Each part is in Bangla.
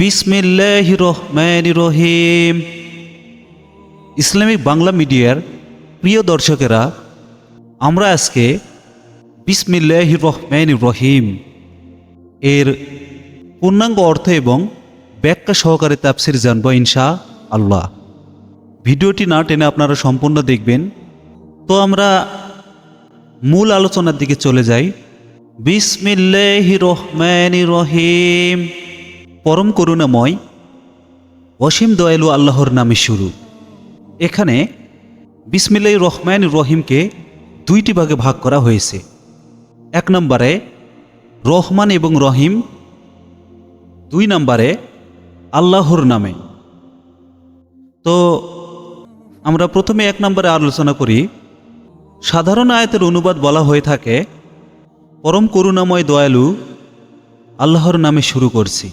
বিসমিল্লাহ রহমান রহিম ইসলামিক বাংলা মিডিয়ার প্রিয় দর্শকেরা, আমরা আজকে বিসমিল্লাহ রহমান রহিম এর পূর্ণাঙ্গ অর্থ এবং ব্যাখ্যা সহকারে তাফসির জানব ইনশা আল্লাহ ভিডিওটি না টেনে আপনারা সম্পূর্ণ দেখবেন। তো আমরা মূল আলোচনার দিকে চলে যাই। বিসমিল্লাহ রহমান রহিম পরম করুণাময়, অসীম দয়ালু আল্লাহর নামে শুরু। এখানে বিসমিল্লাহ রহমান রহিমকে দুইটি ভাগে ভাগ করা হয়েছে। এক নম্বরে রহমান এবং রহিম, দুই নম্বরে আল্লাহর নামে। তো আমরা প্রথমে এক নম্বরে আলোচনা করি, সাধারণ আয়াতের অনুবাদ বলা হয়ে থাকে, পরম করুণাময় দয়ালু আল্লাহর নামে শুরু করছি।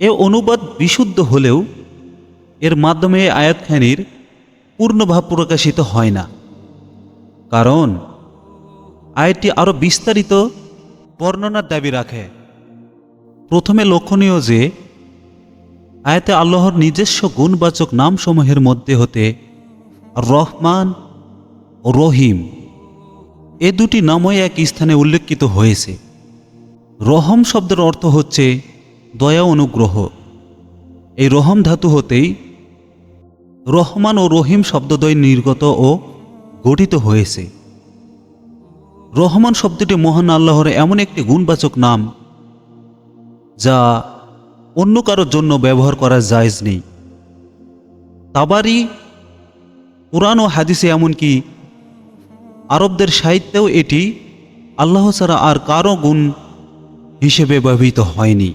এ অনুবাদ বিশুদ্ধ হলেও এর মাধ্যমে আয়াতখানির পূর্ণভাব প্রকাশিত হয় না। কারণ আয়াতটি আরও বিস্তারিত বর্ণনার দাবি রাখে। প্রথমে লক্ষণীয় যে, আয়াতে আল্লাহর নিজস্ব গুণবাচক নামসমূহের মধ্যে হতে রহমান ও রহিম এ দুটি নামই এক স্থানে উল্লেখিত হয়েছে। রহম শব্দের অর্থ হচ্ছে দয়া অনুগ্রহ। এই রহম ধাতু হতেই রহমান ও রহিম শব্দদ্বয় নির্গত ও গঠিত হয়েছে। রহমান শব্দটি মহান আল্লাহর এমন একটি গুণবাচক নাম, যা অন্য কারোর জন্য ব্যবহার করা জায়জ নেই। তাবারি, কোরআন ও হাদিসে এমনকি আরবদের সাহিত্যেও এটি আল্লাহ ছাড়া আর কারও গুণ হিসেবে ব্যবহৃত হয়নি।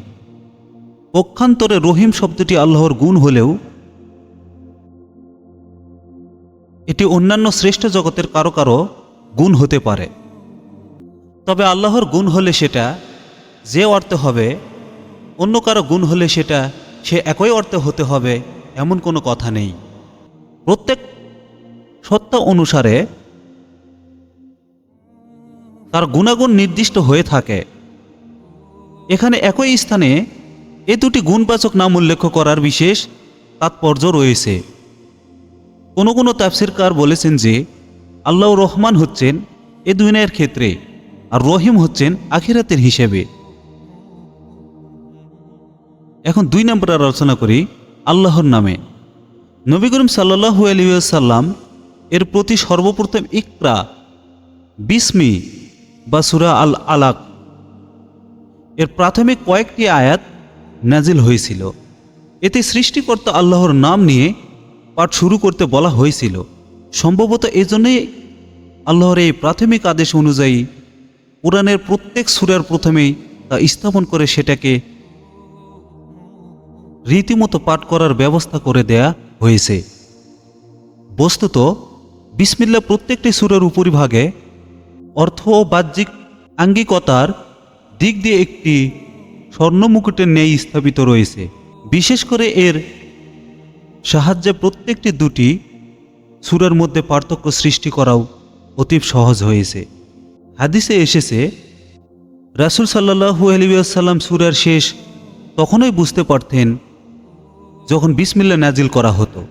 পক্ষান্তরে রহিম শব্দটি আল্লাহর গুণ হলেও এটি অন্যান্য শ্রেষ্ঠ জগতের কারও কারও গুণ হতে পারে। তবে আল্লাহর গুণ হলে সেটা যে অর্থে হবে, অন্য কারও গুণ হলে সেটা সে একই অর্থে হতে হবে এমন কোনো কথা নেই। প্রত্যেক সত্য অনুসারে তার গুণাগুণ নির্দিষ্ট হয়ে থাকে। এখানে একই স্থানে এ দুটি গুণবাচক নাম উল্লেখ করার বিশেষ তাৎপর্য রয়েছে। কোনো কোনো তাফসিরকার বলেছেন যে আল্লাহ রহমান হচ্ছেন এ দুনিয়ার ক্ষেত্রে আর রহিম হচ্ছেন আখিরাতের হিসেবে। এখন দুই নম্বর আলোচনা করি আল্লাহর নামে। নবী করিম সাল্লাহু আলিয়াল্লাম এর প্রতি সর্বপ্রথম ইকরা, বিসমি বা সুরা আল আলাক এর প্রাথমিক কয়েকটি আয়াত নাজিল হয়েছিল। এতে সৃষ্টিকর্তা আল্লাহর নাম নিয়ে পাঠ শুরু করতে বলা হয়েছিল। সম্ভবত এজন্যই আল্লাহর এই প্রাথমিক আদেশ অনুযায়ী কোরআনের প্রত্যেক সুরার প্রথমেই তা স্থাপন করে সেটাকে রীতিমতো পাঠ করার ব্যবস্থা করে দেয়া হয়েছে। বস্তুত বিসমিল্লা প্রত্যেকটি সুরের উপরিভাগে অর্থ ও বাহ্যিক আঙ্গিকতার দিক দিয়ে একটি স্বর্ণমুকুটের ন্যায় স্থাপিত রয়েছে। বিশেষ করে এর সাহায্যে প্রত্যেকটি দুটি সুরের মধ্যে পার্থক্য সৃষ্টি করাও অতীব সহজ হয়েছে। হাদিসে এসেছে, রাসুল সাল্লাহু আলিয়াল্লাম সুরার শেষ তখনই বুঝতে পারতেন যখন বিসমিল্লা নাজিল করা হতো।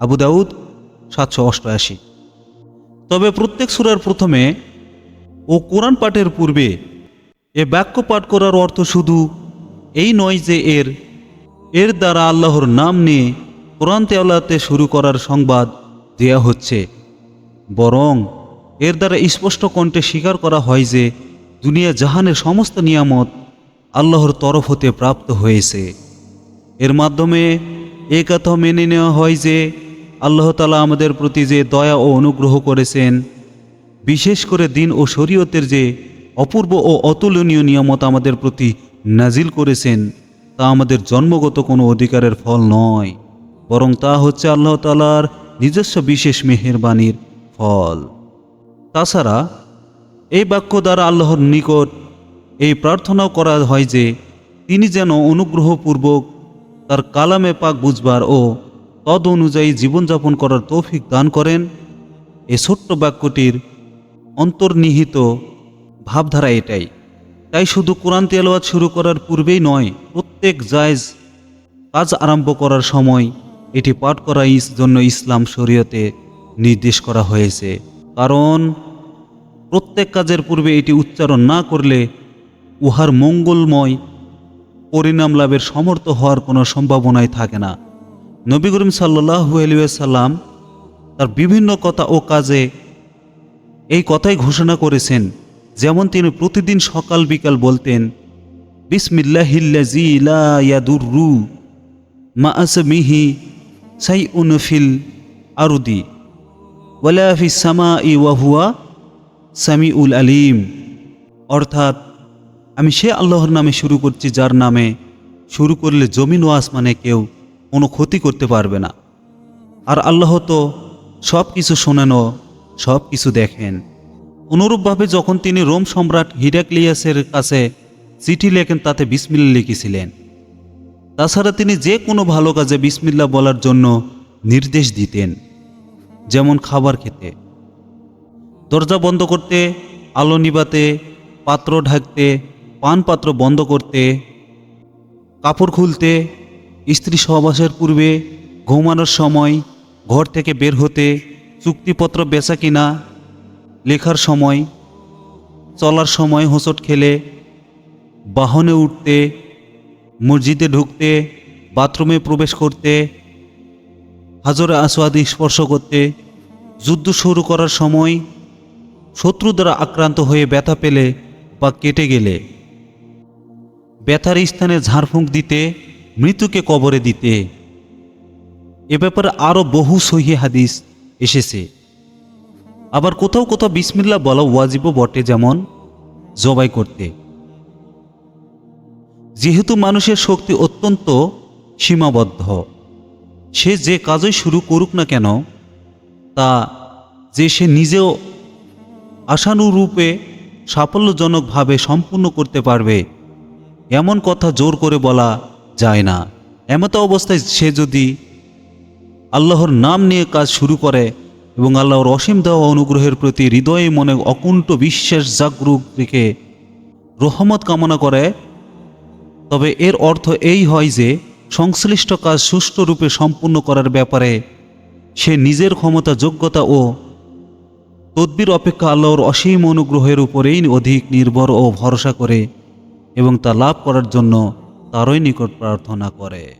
আবু দাউদ সাতশো অষ্টআশি। তবে প্রত্যেক সুরার প্রথমে ও কোরআন পাঠের পূর্বে এ বাক্য পাঠ করার অর্থ শুধু এই নয় যে এর এর দ্বারা আল্লাহর নাম নিয়ে কোরআন তেওলাতে শুরু করার সংবাদ দেয়া হচ্ছে। বরং এর দ্বারা স্পষ্ট কণ্ঠে স্বীকার করা হয় যে দুনিয়া জাহানের সমস্ত নিয়ামত আল্লাহর তরফ হতে প্রাপ্ত হয়েছে। এর মাধ্যমে এ কথা মেনে নেওয়া হয় যে আল্লাহ তালা আমাদের প্রতি যে দয়া ও অনুগ্রহ করেছেন, বিশেষ করে দিন ও শরীয়তের যে অপূর্ব ও অতুলনীয় নিয়ামত আমাদের প্রতি নাজিল করেছেন, তা আমাদের জন্মগত কোনো অধিকারের ফল নয়, বরং তা হচ্ছে আল্লাহ তালার নিজস্ব বিশেষ মেহেরবাণীর ফল। তাছাড়া, এই বাক্য দ্বারা আল্লাহর নিকট এই প্রার্থনাও করা হয় যে, তিনি যেন অনুগ্রহপূর্বক তার কালামে পাক বুঝবার ও তদ অনুযায়ী জীবনযাপন করার তৌফিক দান করেন। এ ছোট্ট বাক্যটির অন্তর্নিহিত ভাবধারা এটাই। তাই শুধু কোরআন তেলাওয়াত শুরু করার পূর্বেই নয়, প্রত্যেক জায়জ কাজ আরম্ভ করার সময় এটি পাঠ করার ইস- জন্য ইসলাম শরীয়তে নির্দেশ করা হয়েছে। কারণ প্রত্যেক কাজের পূর্বে এটি উচ্চারণ না করলে উহার মঙ্গলময় পরিণাম লাভের সমর্থ হওয়ার কোনো সম্ভাবনাই থাকে না। নবী করিম সাল্লাহু আলিয়াল্লাম তার বিভিন্ন কথা ও কাজে এই কথাই ঘোষণা করেছেন যেমন তিনি প্রতিদিন সকাল বিকাল বলতেন বিসমিল্লাহিল্লাজি লা ইয়াদুররু মা আসমিহি সাইউন ফিল আরুদি ওয়ালা ফিস সামাই ওয়া হুয়া সামিউল আলিম। অর্থাৎ, আমি সে আল্লাহর নামে শুরু করছি যার নামে শুরু করলে জমিন ও আসমানে কেউ কোনো ক্ষতি করতে পারবে না। আর আল্লাহ তো সব কিছু শোনেন সব কিছু দেখেন। অনুরূপভাবে যখন তিনি রোম সম্রাট হিরাক্লিয়াসের কাছে চিঠি লেখেন, তাতে বিসমিল্লা লিখেছিলেন। তাছাড়া তিনি যে কোনো ভালো কাজে বিসমিল্লা বলার জন্য নির্দেশ দিতেন, যেমন খাবার খেতে। দরজা বন্ধ করতে, আলো নিবাতে, পাত্র ঢাকতে পান পাত্র বন্ধ করতে, কাপড় খুলতে, স্ত্রী সহবাসের পূর্বে ঘুমানোর সময় ঘর থেকে বের হতে, চুক্তিপত্র বেচা কিনা লেখার সময়, চলার সময় হোঁচট খেলে, বাহনে উঠতে, মসজিদে ঢুকতে, বাথরুমে প্রবেশ করতে, হাজরে আসওয়াদি স্পর্শ করতে, যুদ্ধ শুরু করার সময় শত্রু দ্বারা আক্রান্ত হয়ে ব্যথা পেলে বা কেটে গেলে। ব্যথার স্থানে ঝাড়ফুঁক দিতে, মৃত্যুকে কবরে দিতে। এ ব্যাপারে আরও বহু সহি হাদিস এসেছে। আবার কোথাও কোথাও বিসমিল্লা বলা ওয়াজিবও বটে যেমন জবাই করতে। যেহেতু মানুষের শক্তি অত্যন্ত সীমাবদ্ধ, সে যে কাজই শুরু করুক না কেন, তা যে সে নিজেও আশানুরূপে সাফল্যজনকভাবে সম্পূর্ণ করতে পারবে, এমন কথা জোর করে বলা যায় না। এমত অবস্থায় সে যদি আল্লাহর নাম নিয়ে কাজ শুরু করে এবং আল্লাহর অসীম দেওয়া অনুগ্রহের প্রতি হৃদয়ে মনে অকুণ্ঠ বিশ্বাস, জাগরুক রেখে রহমত কামনা করে। তবে এর অর্থ এই হয় যে, সংশ্লিষ্ট কাজ সুষ্ঠুরূপে সম্পূর্ণ করার ব্যাপারে সে নিজের ক্ষমতা, যোগ্যতা ও তদ্বির অপেক্ষা আল্লাহর অসীম অনুগ্রহের উপরেই অধিক নির্ভর ও ভরসা করে এবং তা লাভ করার জন্য তারই নিকট প্রার্থনা করে।